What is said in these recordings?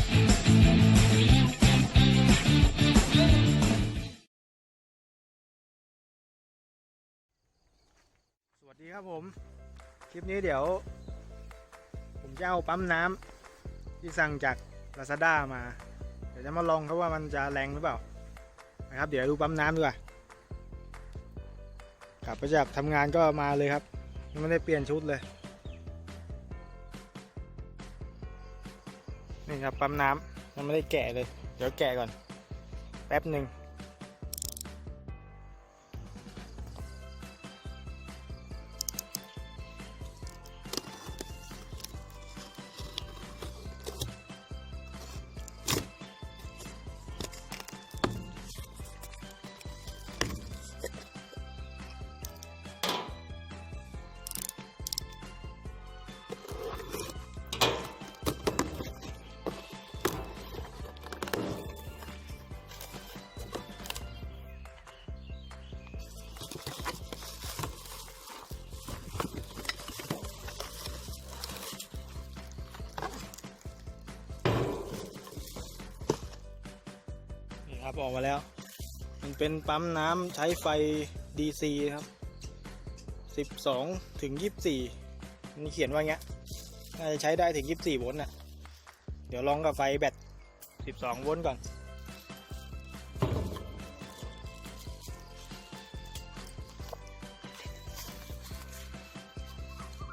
สวัสดีครับผม คลิปนี้เดี๋ยว ผมจะเอาปั๊มน้ำที่สั่งจาก Lazada มา เดี๋ยวจะมาลองครับว่ามันจะแรงหรือเปล่า นะครับ เดี๋ยวดูปั๊มน้ำดีกว่ากลับไปจากทำงานก็มาเลยครับยังไม่ได้เปลี่ยนชุดเลย นี่ครับปั๊มน้ำยังไม่ได้แกะเลย เดี๋ยวแกะก่อน แป๊บหนึ่ง ครับออกมาแล้ว มันเป็นปั๊มน้ำใช้ไฟ DC ครับ 12 ถึง 24 มันเขียนว่าเงี้ยน่าจะใช้ได้ถึง 24 โวลต์น่ะเดี๋ยวลองกับไฟแบต 12 โวลต์ก่อน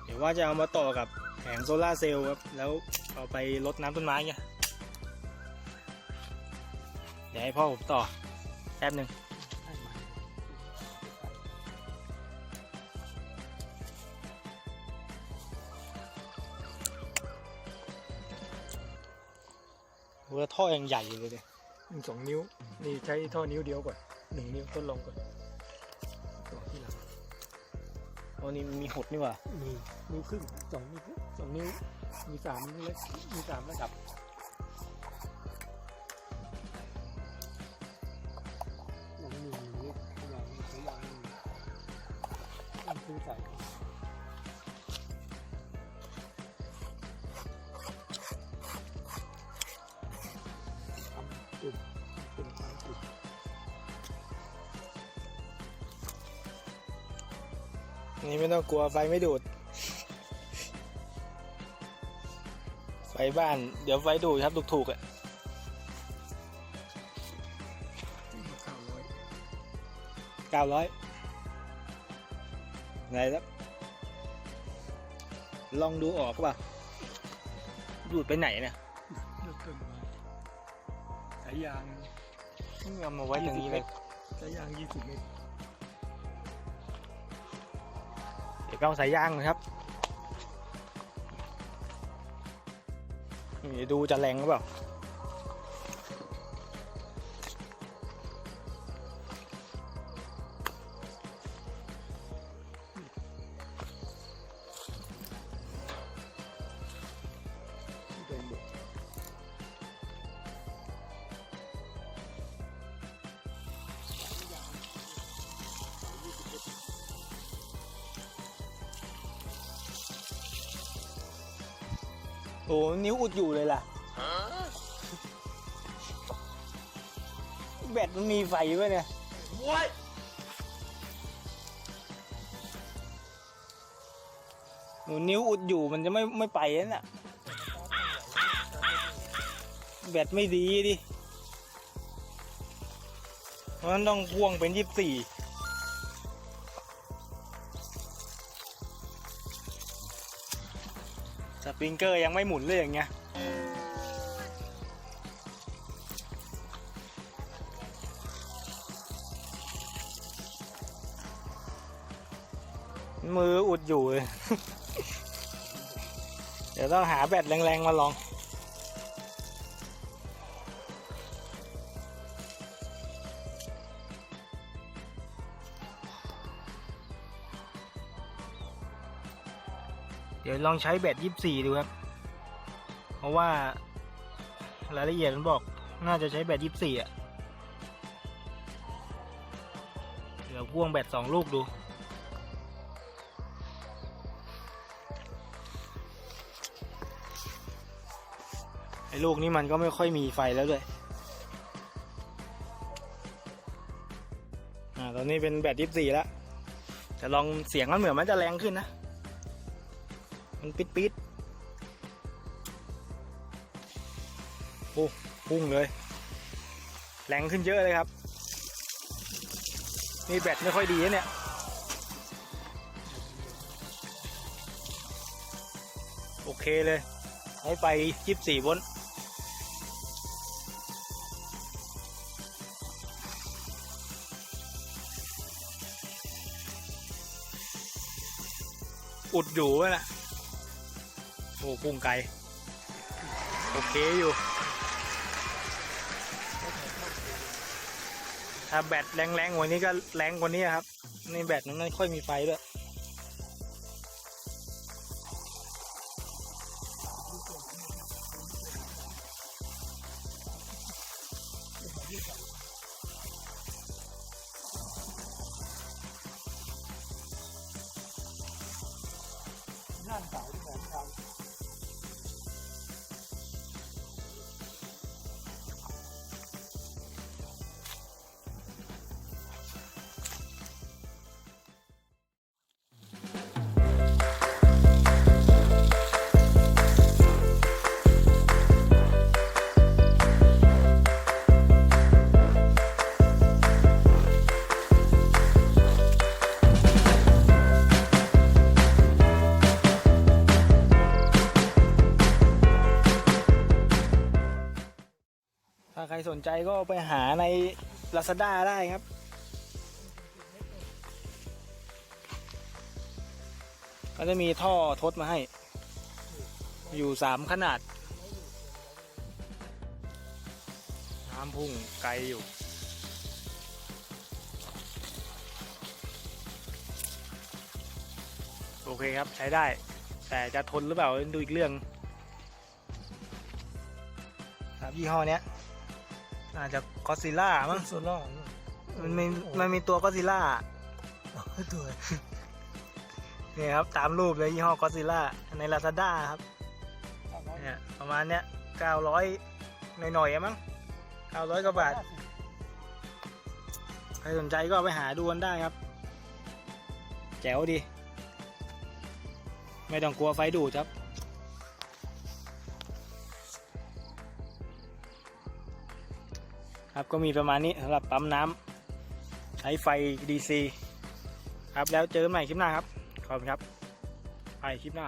เดี๋ยวว่าจะเอามาต่อกับแผงโซลาเซลล์ครับ แล้วเอาไปรดน้ำต้นไม้ไงเดี๋ยวให้พ่อผมต่อแป๊บหนึ่งเวลาท่อยังใหญ่อยู่เลยเนี่ยหนึ่งสองนิ้ว นี่ใช้ท่อนิ้วเดียวก่อนหนึ่งนิ้วทดลองก่อนต่อที่หลังโอ้นี่มันมีหดนี่หว่ามีนิ้วครึ่งสองนิ้วสองนิ้ว มีสามเล็กมีสามระดับ ซื้อใส่จุดเป็นไฟจุดนี่ไม่ต้องกลัวไฟไม่ดูด ไฟบ้าน เดี๋ยวไฟดูดครับถูกๆอะเก้าร้อยเก้าร้อย ไงแล้วลองดูออกป่ะดูดไปไหนเนี่ยเลือกต้นไม้สายยางเอามาไว้ตรงนี้เลยสายยางยี่สิบเมตรเดี๋ยวไปเอาสายยางนะครับนี่ดูจะแรงหรือเปล่า โอ้นิ้วอุดอยู่เลยล่ะ แบตมันมีไฟไว้เนี่ยหนูนิ้วอุดอยู่มันจะไม่ไม่ไปนั่นน่ะ แบตไม่ดีดิเพราะฉะนั้นต้องพ่วงเป็นยี่สิบสี่ วิงเกอร์ยังไม่หมุนเลยอย่างเงี้ยมืออุดอยู่เลย เดี๋ยวต้องหาแบตแรงๆมาลอง ดี๋ยวลองใช้แบตยี่สี่ดูครับ เพราะว่ารายละเอียดมันบอกน่าจะใช้แบตยี่สี่อะ เดี๋ยวพ่วงแบตสองลูกดูไอ้ลูกนี้มันก็ไม่ค่อยมีไฟแล้วด้วยอ่าตอนนี้เป็นแบตยี่สี่แล้วจะลองเสียงมันเหมือนมันจะแรงขึ้นนะ มันปิดปิดโอ้พุ่งเลย แรงขึ้นเยอะเลยครับ นี่แบตไม่ค่อยดีเนี่ย โอเคเลยให้ไปยี่สิบสี่โวลต์อุดอยู่นะ โอ้พุ่งไกลโอเคอยู่ ถ้าแบตแรงๆกว่านี้ก็แรงกว่านี้ครับนี่แบตมันไม่ค่อยมีไฟด้วยย่นเสาที่แบบเรา รสนใจก็ไปหาใน Lazada ได้ครับ ก็จะมีท่อทดมาให้ อยู่สามขนาด น้ำพุ่งไกลอยู่โอเคครับใช้ได้ แต่จะทนหรือเปล่าดูอีกเรื่องครับยี่ห้อเนี้ย อาจจะก็ซิล่ามั้งโซล่ามันมีมันมีตัวก็ซิล่าตัวเนี่ยครับตามรูปเลยยี่ห้อก็ซิล่าใน Lazada ครับเนี่ยประมาณเนี้ย900หน่อยๆอะมั้ง900กว่าบาทใครสนใจก็เอาไปหาดูกันได้ครับ แจ๋วดี ไม่ต้องกลัวไฟดูดครับ ครับก็มีประมาณนี้สำหรับปั๊มน้ำใช้ไฟ DC ครับแล้วเจอกันใหม่คลิปหน้าครับ ขอบคุณครับ ไปคลิปหน้า